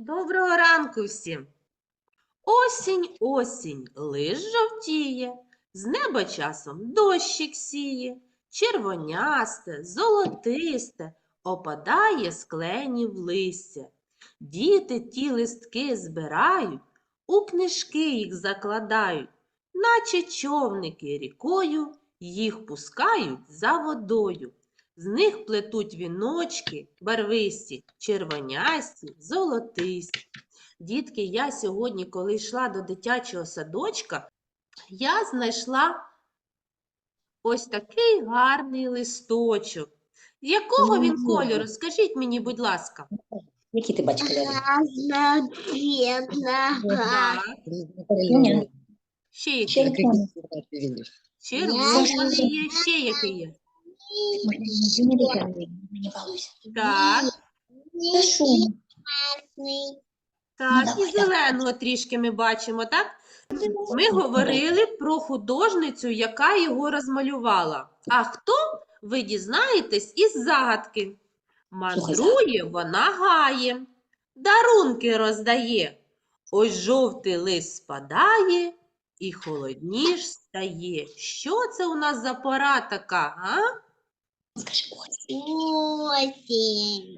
Доброго ранку всім. Осінь, осінь, лиш жовтіє, з неба часом дощик сіє, червонясте, золотисте, опадає з кленів листя. Діти ті листки збирають, у книжки їх закладають, наче човники рікою, їх пускають за водою. З них плетуть віночки барвисті, червонясті, золотисті. Дітки, я сьогодні, коли йшла до дитячого садочка, я знайшла ось такий гарний листочок. Якого він кольору? Скажіть мені, будь ласка. Які ти бачиш кольори? Ще який? Червоний є, ще який є. Не. Так, Та що? Красный. так, давай, і зеленого трішки ми бачимо, так? Ми говорили про художницю, яка його розмалювала. А хто? Ви дізнаєтесь із загадки. Мандрує вона гає, дарунки роздає. Ось жовтий лист спадає і холодніш стає. Що це у нас за пора така, а? Скажи. Осень.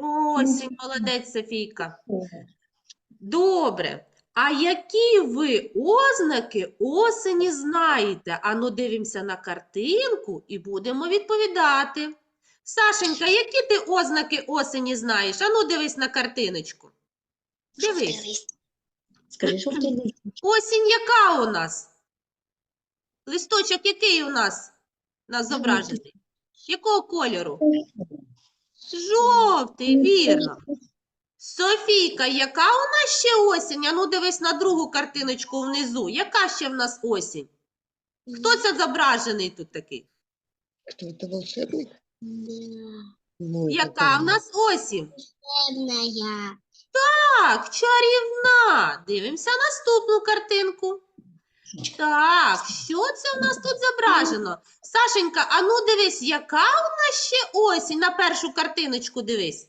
Осінь, молодець Софійка. Добре. А які ви ознаки осені знаєте? Ану, дивимося на картинку і будемо відповідати. Сашенька, які ти ознаки осені знаєш? Ану, дивись на картиночку. Дивись. Скажи. Осінь яка у нас? Листочок який у нас? У нас зображений? Якого кольору? Жовтий, вірно. Софійка, яка у нас ще осінь? Ану, дивись на другу картиночку внизу. Яка ще в нас осінь? Хто це зображений тут такий? Кто это волшебник? Ну, Яка в нас осінь? Черная. Так, чарівна. Дивимося наступну картинку. Так, що це в нас тут зображено? Сашенька, ану дивись, яка у нас ще осінь? На першу картиночку дивись.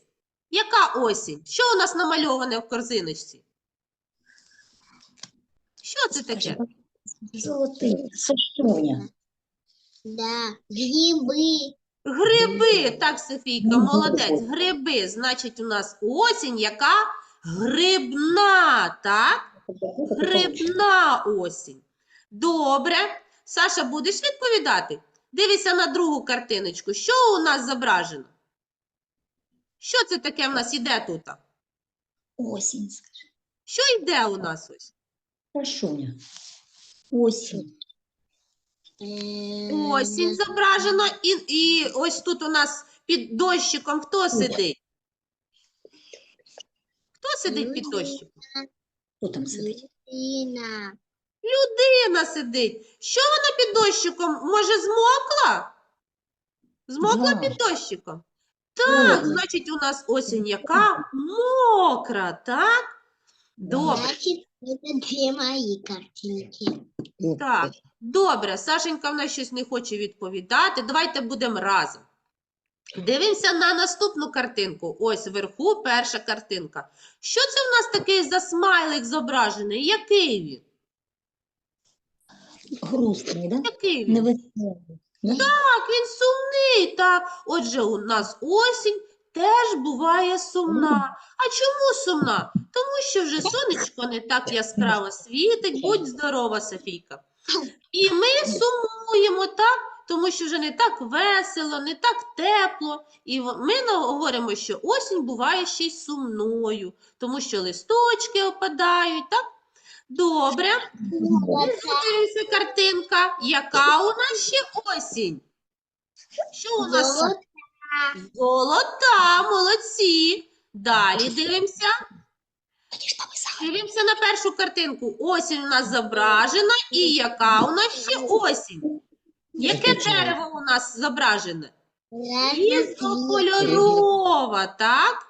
Яка осінь? Що у нас намальоване в корзиночці? Що це таке? Золотий. Сашуня. Да. Грибы. Гриби, так, Софійка, молодець. Гриби. Значить, у нас осінь, яка грибна, так? Грибна осінь. Добре. Саша, будеш відповідати? Дивися на другу картиночку. Що у нас зображено? Що це таке в нас іде тут? Осінь, скажи. Що йде у нас ось? Сашуня. Осінь. Э, Осінь зображено, і, і ось тут у нас під дощиком хто сидить? Хто сидить під дощиком? Хто там сидить? Людина сидить. Що вона під дощиком? Може, змокла? Змокла під дощиком? Так, значить, у нас осінь яка мокра, так? Добре, Значит, это две мои картинки. Так. Добре, Сашенька в нас щось не хоче відповідати. Давайте будемо разом. Дивимося на наступну картинку. Ось вверху перша картинка. Що це в нас такий за смайлик зображений? Який він? Грустний, да? Який він? Невеселий. Да? Так, він сумний, так. Отже, у нас осінь теж буває сумна. А чому сумна? Тому що вже сонечко не так яскраво світить. Будь здорова, Софійка. І ми сумуємо, так? Тому що вже не так весело, не так тепло. І ми говоримо, що осінь буває ще й сумною, тому що листочки опадають, так? Добре. Дивимося картинка. Яка у нас ще осінь? Що у нас? Золото. Золота, молодці. Далі дивимося. Дивимося на першу картинку. Осінь у нас зображена. І яка у нас ще осінь? Яке дерево у нас зображене? Різнокольорова, так?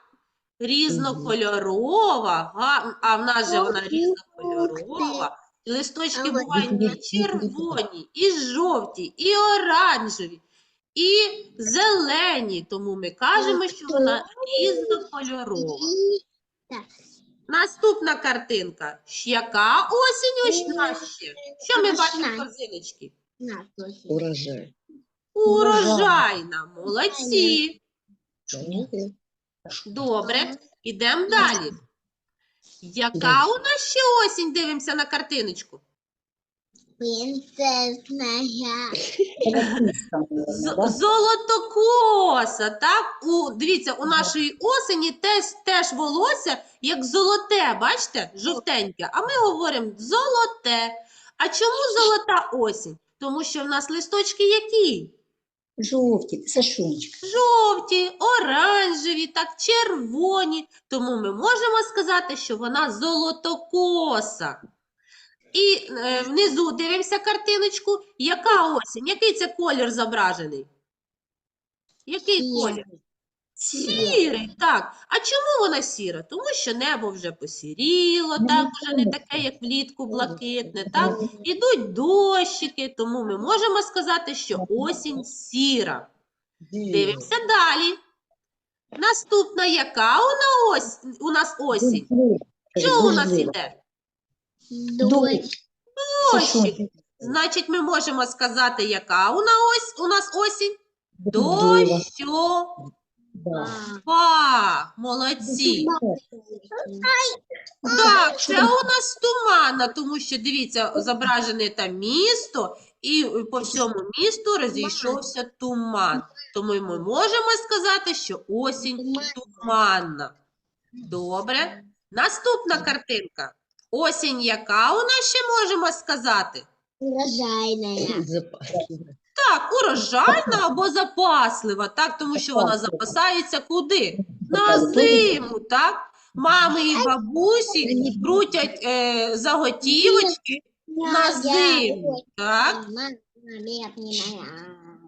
Різнокольорова. А в нас же вона різнокольорова. І Листочки бувають і червоні, і жовті, і оранжеві, і зелені. Тому ми кажемо, що вона різнокольорова. Наступна картинка. Яка осінь ось наша? Що ми бачимо в корзиночці? Урожай. Урожайна. Молодці. Добре. Ідемо далі. Яка у нас ще осінь? Дивимося на картиночку. З- Золотокоса, так? У, дивіться, у нашої осені теж, теж волосся як золоте, бачите, жовтеньке. А ми говоримо золоте. А чому золота осінь? Тому що в нас листочки які? Жовті, Сашунечка. Жовті, оранжеві, так, червоні. Тому ми можемо сказати, що вона золотокоса. І е, внизу дивимося картиночку. Яка осінь? Який це колір зображений? Який колір? Сірий, так. А чому вона сіра? Тому що небо вже посіріло, так, вже не таке, як влітку, блакитне, так. Ідуть дощики, тому ми можемо сказати, що осінь сіра. Дивимося далі. Наступна яка у нас у нас осінь? Що у нас іде? Дощик. Значить, ми можемо сказати, яка у нас у нас осінь? Дощова. Молодці. Так, це у нас туманна, тому що дивіться, зображене там місто, і по всьому місту розійшовся туман. Тому ми можемо сказати, що осінь туманна. Добре. Наступна картинка. Осінь яка у нас ще можемо сказати? Урожайная. Так, урожайна або запаслива, так, тому що вона запасається куди? На зиму, так? Мами і бабусі крутять е, заготівочки на зиму, так?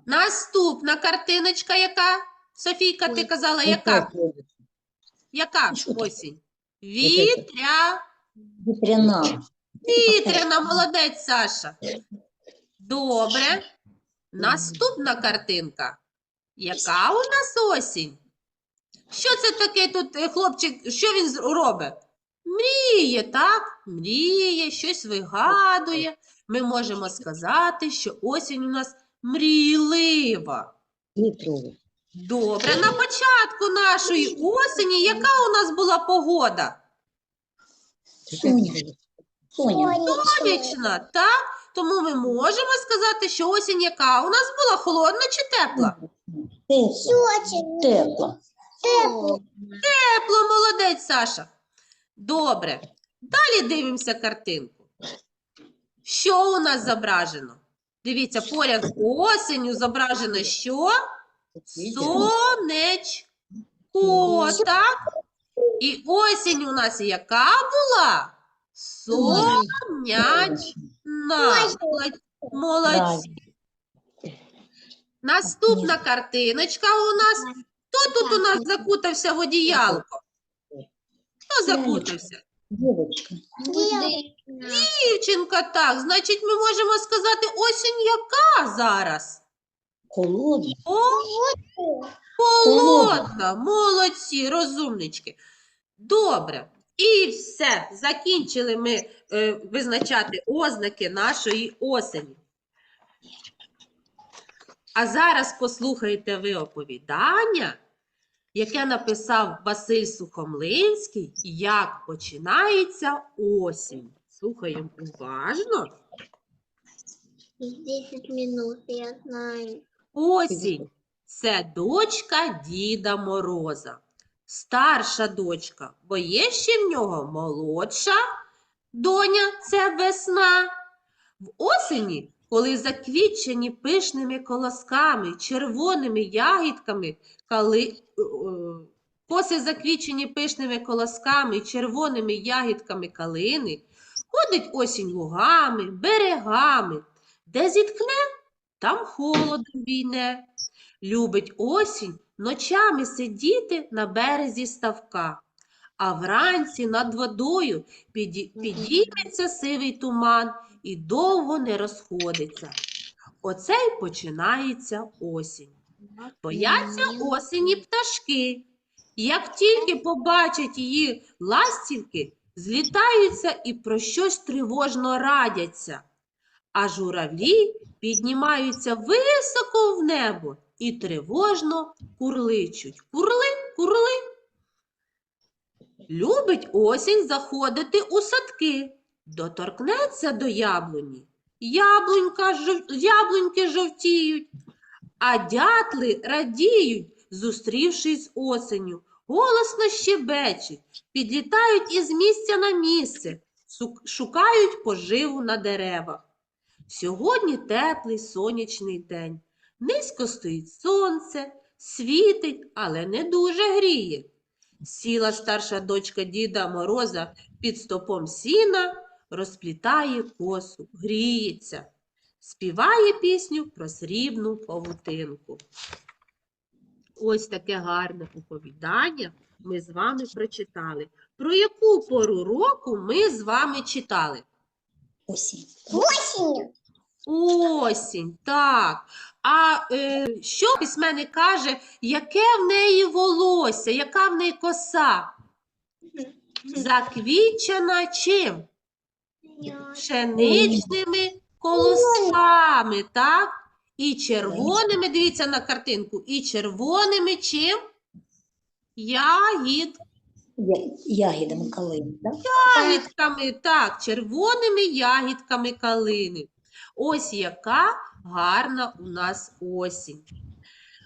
Наступна картиночка яка? Софійка, ти казала, яка? Яка осінь? Вітря. Вітряна. Вітряна, молодець, Саша. Добре. Наступна картинка. Яка у нас осінь? Що це таке тут е, хлопчик? Що він робить? Мріє, так? Мріє, щось вигадує. Ми можемо сказати, що осінь у нас мрійлива. Добре, на початку нашої осені, яка у нас була погода? Соня. Соня. Сонячна, так? Тому ми можемо сказати, що осінь яка у нас була холодна чи тепла? Тепла. Тепла. Тепло, молодець, Саша. Добре. Далі дивимося картинку. Що у нас зображено? Дивіться, поряд з осенню зображено що? Сонечко, так? І осінь у нас яка була? Сонячна. Молодці. Наступна картиночка у нас. Хто тут у нас закутався в одіялко? Хто закутався? Дівочка. Дівчинка, так. Значить, ми можемо сказати, осінь яка зараз? Холодна. Холодна. Молодці, розумнички. Добре. І все. Закінчили ми е, визначати ознаки нашої осені. А зараз послухайте ви оповідання, яке написав Василь Сухомлинський, як починається осінь. Слухаємо уважно. 10 минут, я знаю. Осінь це дочка Діда Мороза. Старша дочка, бо є ще в нього молодша доня це весна. В осені, коли заквітчені пишними колосками, червоними ягідками, кали... е, е, заквітчені пишними колосками, червоними ягідками калини, ходить осінь лугами, берегами, де зіткне, там холодом війне. Любить осінь ночами сидіти на березі ставка, а вранці над водою підійметься сивий туман і довго не розходиться. Оце й починається осінь. Бояться осені пташки. Як тільки побачать її ластівки, злітаються і про щось тривожно радяться, а журавлі піднімаються високо в небо і тривожно курличуть. Курли, курли. Любить осінь заходити у садки, доторкнеться до яблуні. Яблунька, жов... яблуньки жовтіють, а дятли радіють, зустрівшись з осенню, голосно щебечуть, підлітають із місця на місце, шукають поживу на деревах. Сьогодні теплий сонячний день. Низько стоїть сонце, світить, але не дуже гріє. Сіла старша дочка Діда Мороза під стопом сіна, розплітає косу, гріється, співає пісню про срібну павутинку. Ось таке гарне оповідання ми з вами прочитали. Про яку пору року ми з вами читали? Осінь. Осенью. Осінь, так. А е, що письменник каже, яке в неї волосся, яка в неї коса? Заквічена чим? Пшеничними колосками, так? І червоними, дивіться на картинку, і червоними чим? Ягід, Ягідами калини, так? ягідками, так, червоними ягідками калини. Ось яка гарна у нас осінь.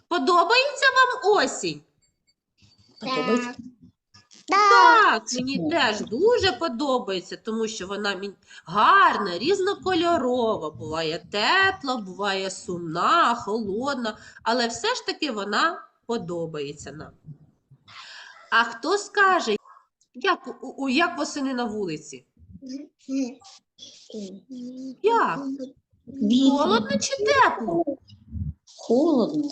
Подобається вам осінь? Подобається? Так, мені теж дуже подобається, тому що вона гарна, різнокольорова, буває тепла, буває сумна, холодна, але все ж таки вона подобається нам. А хто скаже, як, як восени на вулиці? Як? Холодно чи тепло? Холодно.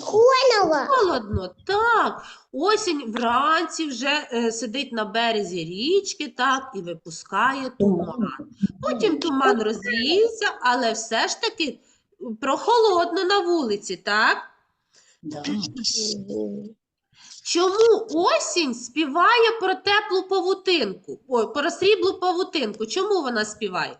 Холодно, так. Осінь вранці вже е, сидить на березі річки, так, і випускає туман. Потім туман розвіється, але все ж таки прохолодно на вулиці, так? Да. Чому осінь співає про теплу павутинку? Ой, про сріблу павутинку. Чому вона співає?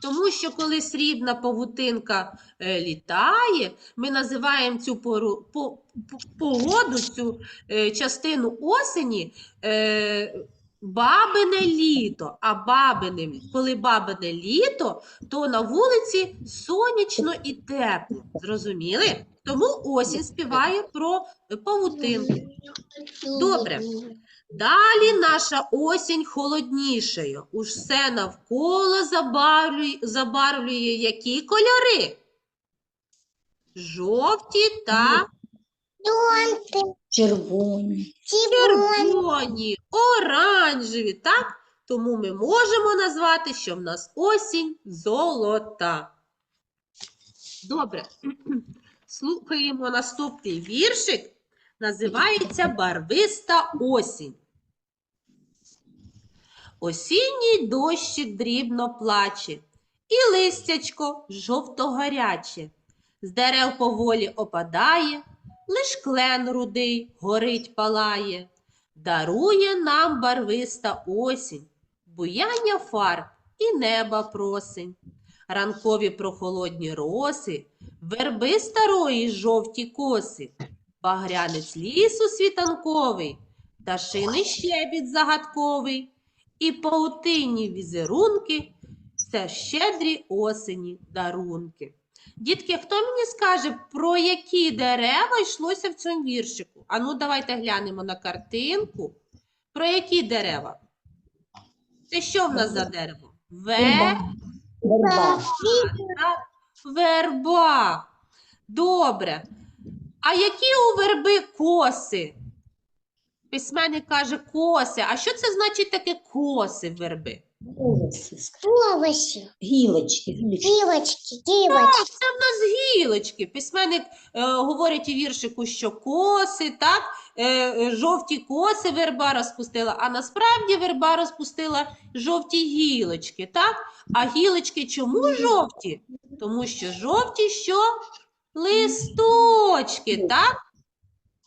Тому що коли срібна павутинка е, літає, ми називаємо цю пору, по, по- погоду, цю е, частину осені е, бабине літо. А бабине, коли бабине літо, то на вулиці сонячно і тепло. Зрозуміли? Тому осінь співає про павутинку. Добре. Далі наша осінь холоднішає. Уж все навколо забарвлює, забарвлює які кольори? Жовті та Червоні. червоні, оранжеві, так? Тому ми можемо назвати, що в нас осінь золота. Добре. Слухаємо наступний віршик. Називається Барвиста осінь. Осінній дощик дрібно плаче, і листячко жовто-гаряче. З дерев поволі опадає, лиш клен рудий горить палає. Дарує нам барвиста осінь, буяння фарб і неба просень. Ранкові прохолодні роси, верби старої жовті коси, багрянець лісу світанковий, пташиний щебіт загадковий, і паутинні візерунки це щедрі осені дарунки. Дітки, хто мені скаже, про які дерева йшлося в цьому віршику? Ану, давайте глянемо на картинку. Про які дерева? Це що в нас за дерево? Ве... Верба. Верба. Добре. А які у верби коси? Письменник каже коси. А що це значить таке коси верби? Волоси. Овощи. Гілочки. Гілочки. Девочки, девочки. Це в нас гілочки. Письменник е, говорить у віршику, що коси, так? Е, е, жовті коси верба розпустила, а насправді верба розпустила жовті гілочки, так? А гілочки чому жовті? Тому що жовті що? Листочки, так?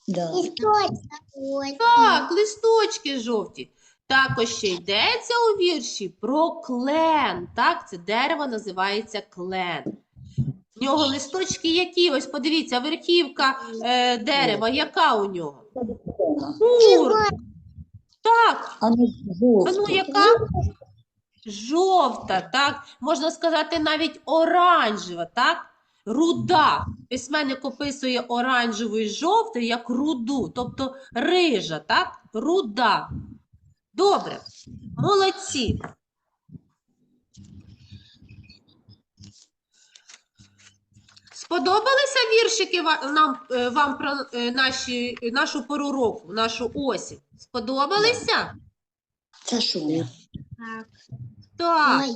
Да. И что это такое? Так, листочки жовті. Також ще йдеться у вірші про клен. Так, це дерево називається клен. В нього листочки які? Ось подивіться, верхівка е, дерева, яка у нього? Кур. Так, А ну, ну яка? Жовта, так? Можна сказати навіть оранжева, так? Руда. Письменник описує оранжеву і жовту як руду, тобто рижа, так? Руда. Добре. Молодці. Сподобалися віршики нам, е, вам про е, наші, нашу пору року, нашу осінь? Сподобалися? Це що? Так. Ой.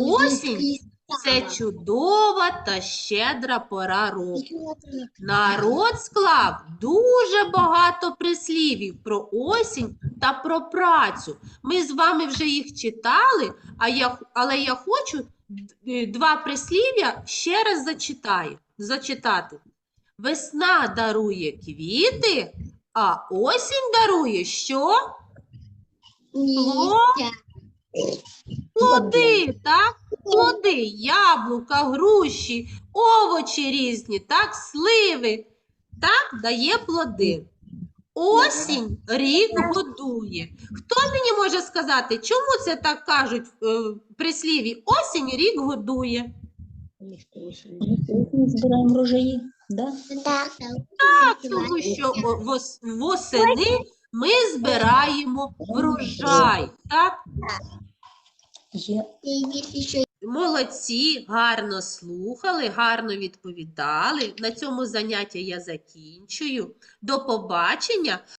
Осінь Це чудова та щедра пора року. Народ склав дуже багато прислівів про осінь та про працю. Ми з вами вже їх читали, а я, але я хочу два прислів'я ще раз зачитаю, зачитати. Весна дарує квіти, а осінь дарує що? Плоди, так? Плоди, яблука, груші, овочі різні, так, сливи. Так, дає плоди. Осінь рік годує. Хто мені може сказати, чому це так кажуть е, в присліві? Осінь рік годує. Збираємо рожаї, да? Так, Так, тому що вос- восени ми збираємо врожай. Так? Є Молодці, гарно слухали, гарно відповідали. На цьому заняття я закінчую. До побачення.